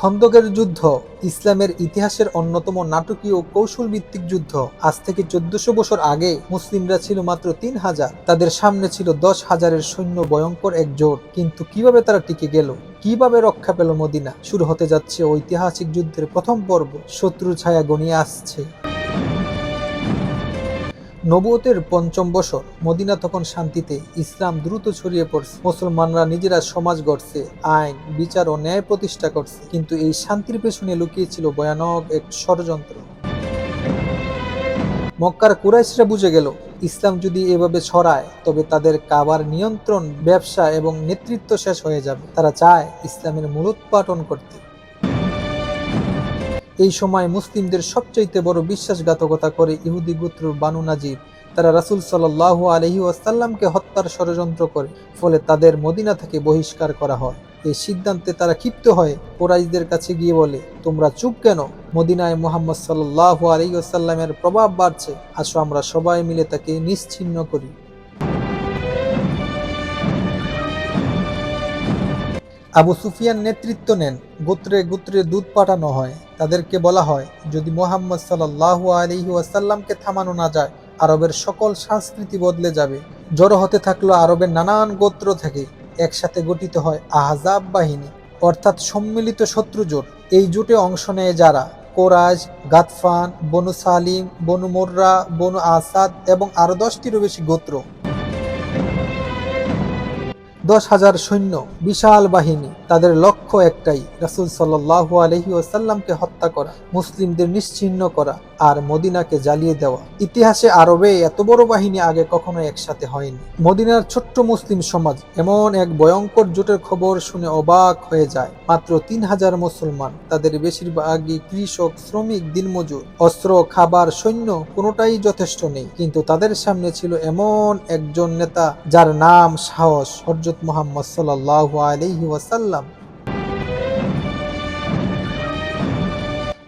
খন্দকের যুদ্ধ, ইসলামের ইতিহাসের অন্যতম নাটকীয় কৌশল ভিত্তিক যুদ্ধ। আজ থেকে চোদ্দশো বছর আগে মুসলিমরা ছিল মাত্র তিন হাজার। তাদের সামনে ছিল দশ হাজারের সৈন্য ভয়ঙ্কর এক জোট। কিন্তু কীভাবে তারা টিকে গেল? কীভাবে রক্ষা পেল মদিনা? শুরু হতে যাচ্ছে ঐতিহাসিক যুদ্ধের প্রথম পর্ব। শত্রু ছায়া গণিয়ে আসছে। নবুয়তের পঞ্চম বছর, মদিনা তখন শান্তিতে ইসলাম দ্রুত ছড়িয়ে পড়ছে। মুসলমানরা নিজেরা সমাজ গড়ছে, আইন, বিচার ও ন্যায় প্রতিষ্ঠা করছে। কিন্তু এই শান্তির পেছনে লুকিয়ে ছিল ভয়ানক এক ষড়যন্ত্র। মক্কার কুরাইশরা বুঝে গেল, ইসলাম যদি এভাবে ছড়ায়, তবে তাদের কাবার নিয়ন্ত্রণ, ব্যবসা এবং নেতৃত্ব শেষ হয়ে যাবে। তারা চায় ইসলামের মূলোৎপাটন করতে। এই সময় মুসলিমদের সবচাইতে বড় বিশ্বাসঘাতকতা করে ইহুদি গোত্র বানু নাজির। তারা রাসূল সাল্লাল্লাহু আলহি ওয়াসাল্লামকে হত্যার ষড়যন্ত্র করে, ফলে তাদের মদিনা থেকে বহিষ্কার করা হয়। এই সিদ্ধান্তে তারা ক্ষিপ্ত হয়ে, কোরাইশদের কাছে গিয়ে বলে, তোমরা চুপ কেন? মদিনায় মোহাম্মদ সাল্লাল্লাহু আলহি ওয়াসাল্লামের প্রভাব বাড়ছে। আসো আমরা সবাই মিলে তাকে নিশ্চিহ্ন করি। আবু সুফিয়ান নেতৃত্ব নেন। গোত্রে গোত্রে দুধ পাঠানো হয়। তাদেরকে বলা হয়, যদি মোহাম্মদ সাল্লাহ আলহি ওয়াসাল্লামকে থামানো না যায়, আরবের সকল সংস্কৃতি বদলে যাবে। জড়ো হতে থাকল আরবের নানান গোত্র থেকে। একসাথে গঠিত হয় আহজাব বাহিনী। অর্থাৎ সম্মিলিত শত্রু জোট। এই জোটে অংশ নেয় যারা? কোরাজ গাতফান, বনু সালিম, বনু মোর্রা, বনু আসাদ এবং আরও দশটিরও বেশি গোত্র। দশ হাজার সৈন্য, বিশাল বাহিনী, তাদের লক্ষ্য একটাই, রাসুল সাল্লাহ আলহি ওসাল্লামকে হত্যা করা, মুসলিমদের নিশ্চিহ্ন করা। আর মদিনাকে জ্বালিয়ে দেওয়া। ইতিহাসে আরবে এত বড় বাহিনী আগে কখনো একসাথে হয়নি। মদিনার ছোট্ট মুসলিম সমাজ এমন এক ভয়ঙ্কর জোটের খবর শুনে অবাক হয়ে যায়। মাত্র তিন হাজার মুসলমান, তাদের বেশিরভাগই কৃষক, শ্রমিক, দিনমজুর। অস্ত্র, খাবার, সৈন্য কোনোটাই যথেষ্ট নেই। কিন্তু তাদের সামনে ছিল এমন একজন নেতা যার নাম সাহস হরজত মোহাম্মদ সাল্লাহ আলহি ওয়াসাল্লাম।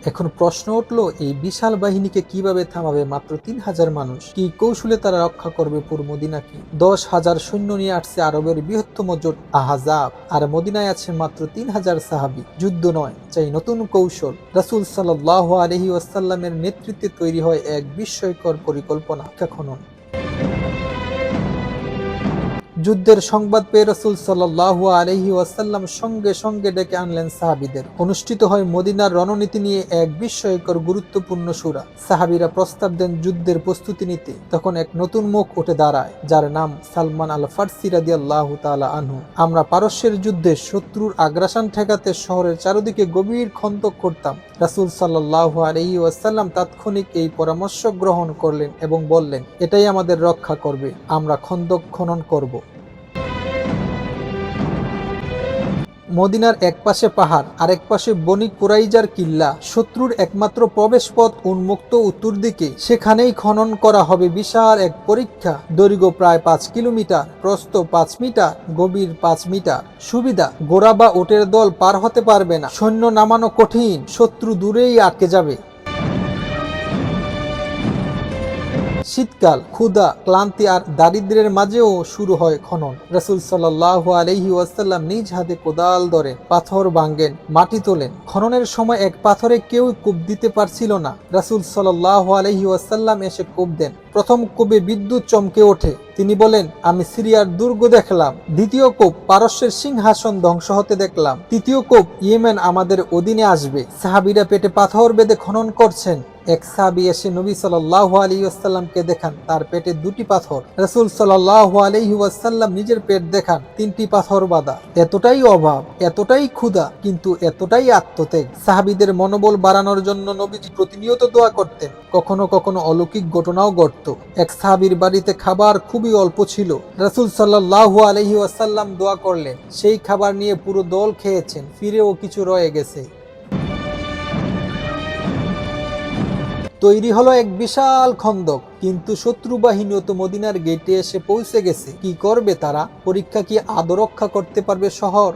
এখন প্রশ্ন উঠল, এই বিশাল বাহিনীকে কীভাবে থামাবে মাত্র তিন হাজার মানুষ? কি কৌশলে তারা রক্ষা করবে পুর মদিনাকে? দশ হাজার সৈন্য নিয়ে আসছে আরবের বৃহত্তম জোট আহাজাব, আর মদিনায় আছে মাত্র তিন হাজার সাহাবি। যুদ্ধ নয়, চাই নতুন কৌশল। রাসুল সাল্লাহ আলহি ওয়াসাল্লামের নেতৃত্বে তৈরি হয় এক বিস্ময়কর পরিকল্পনা। খনন যুদ্ধের সংবাদ পেয়ে রসুল সাল্লাহু আলহি ওয়াসাল্লাম সঙ্গে সঙ্গে ডেকে আনলেন সাহাবিদের। অনুষ্ঠিত হয় মদিনার রণনীতি নিয়ে এক বিস্ময়কর, গুরুত্বপূর্ণ সুরা। সাহাবিরা প্রস্তাব দেন যুদ্ধের প্রস্তুতি নিতে। তখন এক নতুন মুখ উঠে দাঁড়ায়, যার নাম সালমান আল ফার্সি রাদি আল্লাহ তালা আনহু। আমরা পারস্যের যুদ্ধে শত্রুর আগ্রাসন ঠেকাতে শহরের চারদিকে গভীর খন্তক করতাম। রাসুল সাল্লাহ আলহি ওয়াসাল্লাম তাৎক্ষণিক এই পরামর্শ গ্রহণ করলেন এবং বললেন, এটাই আমাদের রক্ষা করবে। আমরা খন্দক খনন করব। মদিনার এক পাশে পাহাড়, আরেক পাশে বনি কুরাইজার কিল্লা। শত্রুর একমাত্র প্রবেশ পথ উন্মুক্ত উত্তর দিকে। সেখানেই খনন করা হবে বিশাল এক পরীক্ষা। দৈর্ঘ্য প্রায় পাঁচ কিলোমিটার, প্রস্থ পাঁচ মিটার, গভীর পাঁচ মিটার। সুবিধা গোড়া বা ওটের দল পার হতে পারবে না। সৈন্য নামানো কঠিন, শত্রু দূরেই আটকে যাবে। শীতকাল ক্ষুদা ক্লান্তি আর দারিদ্রের মাঝেও শুরু হয় খনন। রসুল সাল্লাহ আলহি ওয়াসাল্লাম নিজ হাতে কোদাল ধরে পাথর ভাঙ্গেন মাটি তোলেন। খননের সময় এক পাথরে কেউ কূপ দিতে পারছিল না। রসুল সাল্লাহ আলহি ওয়াসাল্লাম এসে কূপ দেন। প্রথম কূপে বিদ্যুৎ চমকে ওঠে। তিনি বলেন, আমি সিরিয়ার দুর্গ দেখলাম, দ্বিতীয় কোপ পারস্যের সিংহাসন ধ্বংস হতে দেখলাম, তৃতীয় কোপ ইয়েমেন আমাদের অধীনে আসবে। সাহাবিরা পেটে পাথর বেঁধে খনন করছেন। এক সাহাবি এসে নবী সাল্লাহ আলী আসাল্লামকে দেখান, তার পেটে দুটি পাথর। রসুল সাল্লাহ আলহি ওয়াসাল্লাম নিজের পেট দেখান, তিনটি পাথর বাঁধা। এতটাই অভাব, এতটাই ক্ষুধা, কিন্তু এতটাই আত্মত্যাগ। সাহাবিদের মনোবল বাড়ানোর জন্য নবীজি প্রতিনিয়ত দোয়া করতেন। কখনো কখনো অলৌকিক ঘটনাও ঘটত। এক সাহাবির বাড়িতে খাবার খুবই অল্প ছিল। রাসুল সাল্লাহ আলহি ওয়াসাল্লাম দোয়া করলেন, সেই খাবার নিয়ে পুরো দল খেয়েছেন, ফিরেও কিছু রয়ে গেছে। তৈরি হলো এক বিশাল খন্দক, কিন্তু শত্রু বাহিনীও তো মদিনার গেটে এসে পৌঁছে গেছে। কি করবে তারা? পরীক্ষা কি আদরক্ষা করতে পারবে শহর?